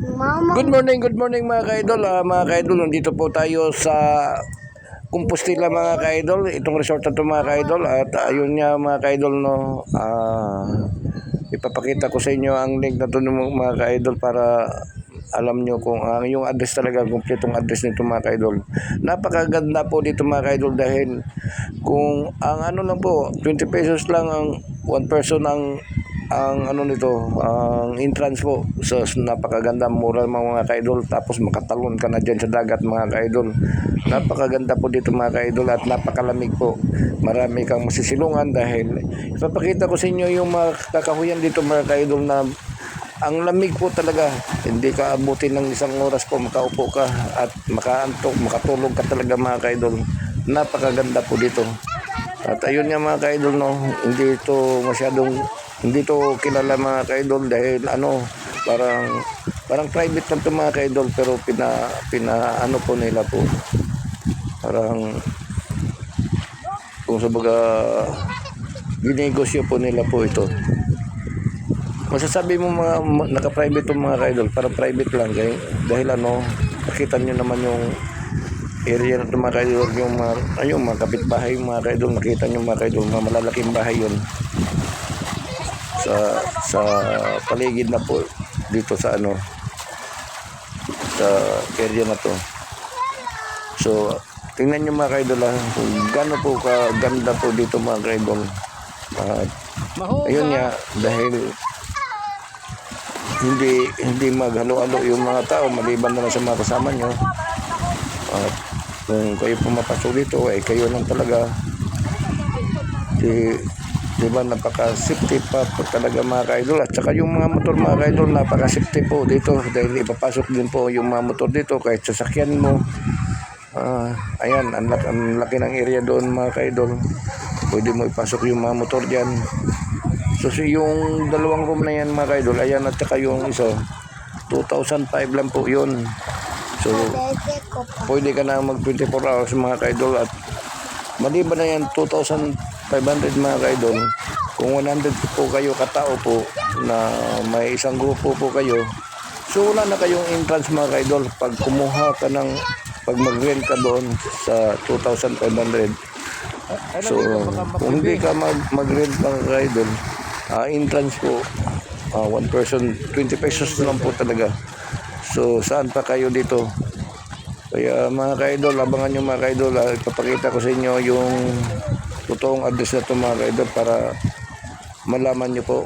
Good morning, good morning mga ka-idol. Ah, mga ka-idol, nandito po tayo sa Compostela mga ka-idol. Itong resort na ito mga ka-idol. At ayun nga mga ka-idol, no, ah, ipapakita ko sa inyo ang link na ito mga ka-idol para alam nyo kung ang yung address talaga, kumpletong address nito mga ka-idol. Napakaganda po dito mga ka-idol dahil kung ang ano lang po, 20 pesos lang ang one person ang ang ano nito, ang entrance po. So, napakaganda, mura mga mga ka-idol. Tapos makatalon ka na dyan sa dagat mga ka-idol. Napakaganda po dito mga ka-idol at napakalamig po. Marami kang masisilungan dahil ipapakita ko sa inyo yung mga kakahuyan dito mga ka-idol na ang lamig po talaga. Hindi ka abutin ng isang oras po makaupo ka at makaantok, makatulog ka talaga mga ka-idol. Napakaganda po dito. At ayun nga mga ka-idol no, hindi ito masyadong hindi to kilala mga ka-idol dahil ano, parang parang private lang to mga ka-idol pero pina pina ano po nila po. Parang kung sa baga ginegosyo po nila po ito. Masasabi mo mga naka-private to mga ka-idol, parang private lang kay dahil ano, nakita nyo naman yung area na ito mga ka-idol, yung mga, ayun, mga kapitbahay mga ka-idol, nakita nyo mga ka-idol, mga malalaking bahay yun. Sa sa paligid na po dito sa ano sa area na to. So tingnan nyo mga kaidol ah, kung gaano po kaganda po dito mga kaidol. At ayun nga dahil hindi hindi maghalo-halo yung mga tao maliban na lang sa mga kasama nyo at kung kayo pumapasok dito ay kayo lang talaga. Di di ba napaka safety pa po talaga mga ka-idol. At saka yung mga motor mga ka-idol napaka safety po dito. Dahil ipapasok din po yung mga motor dito kahit sasakyan mo. Ah, ayan ang, laki, ang laki ng area doon mga ka-idol. Pwede mo ipasok yung mga motor dyan. So, so yung dalawang room na yan mga ka-idol ayan at saka yung isa. 2005 lang po yun so pwede ka na mag 24 hours mga ka-idol at maliban na yan 2,500 mga ka-idol kung 100 po kayo katao po na may isang grupo po kayo so wala na kayong entrance mga ka-idol. Pag kumuha ka ng pag mag-rent ka doon sa 2,500 so kung hindi ka mag mag-rent mga ka-idol ah, entrance po ah, one person 20 pesos lang po talaga so saan pa kayo dito kaya mga ka-idol, abangan nyo mga ka-idol, ah, ipapakita ko sa inyo yung totoong address na ito mga ka-idol para malaman nyo po.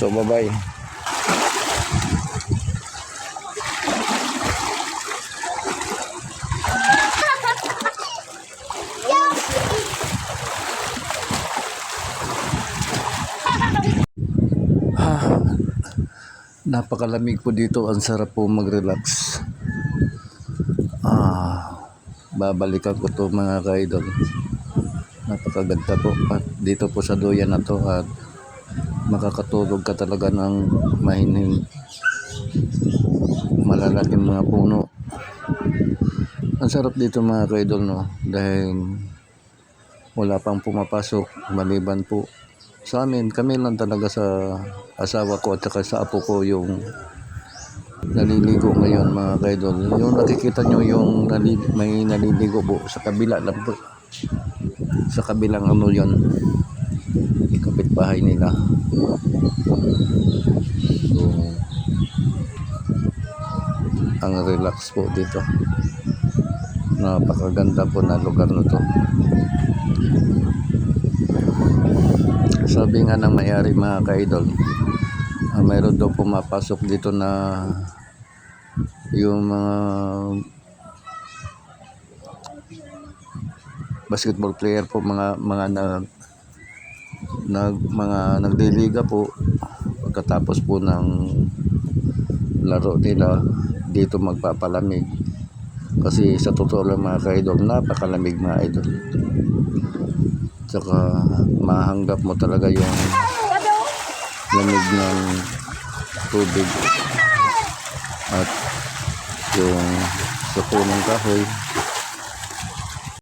So, bye-bye. Napakalamig po dito. Ang sarap po mag-relax. Ah, babalikan ko to mga ka-idol. Napakaganda po. At dito po sa duyan na to at makakatulog ka talaga ng mahining malalaking mga puno. Ang sarap dito mga ka-idol no dahil wala pang pumapasok maliban po sa amin kami lang talaga sa asawa ko at saka sa apo ko yung naliligo ngayon mga kaidol. Yung nakikita nyo yung nali, may naliligo po sa kabila lang. Sa kabilang ano yun. Kapitbahay nila. So, ang relax po dito. Napakaganda po na lugar na to. Sabi nga ng mayari mga kaidol, ah, mayroon daw pumapasok dito na yung mga basketball player po mga mga nag nag mga nagliliga po pagkatapos po ng laro nila dito magpapalamig. Kasi sa totoo lang mga ka-idol napakalamig mga idol tsaka mahanggap mo talaga yung lamig ng tubig. At yung sa punong kahoy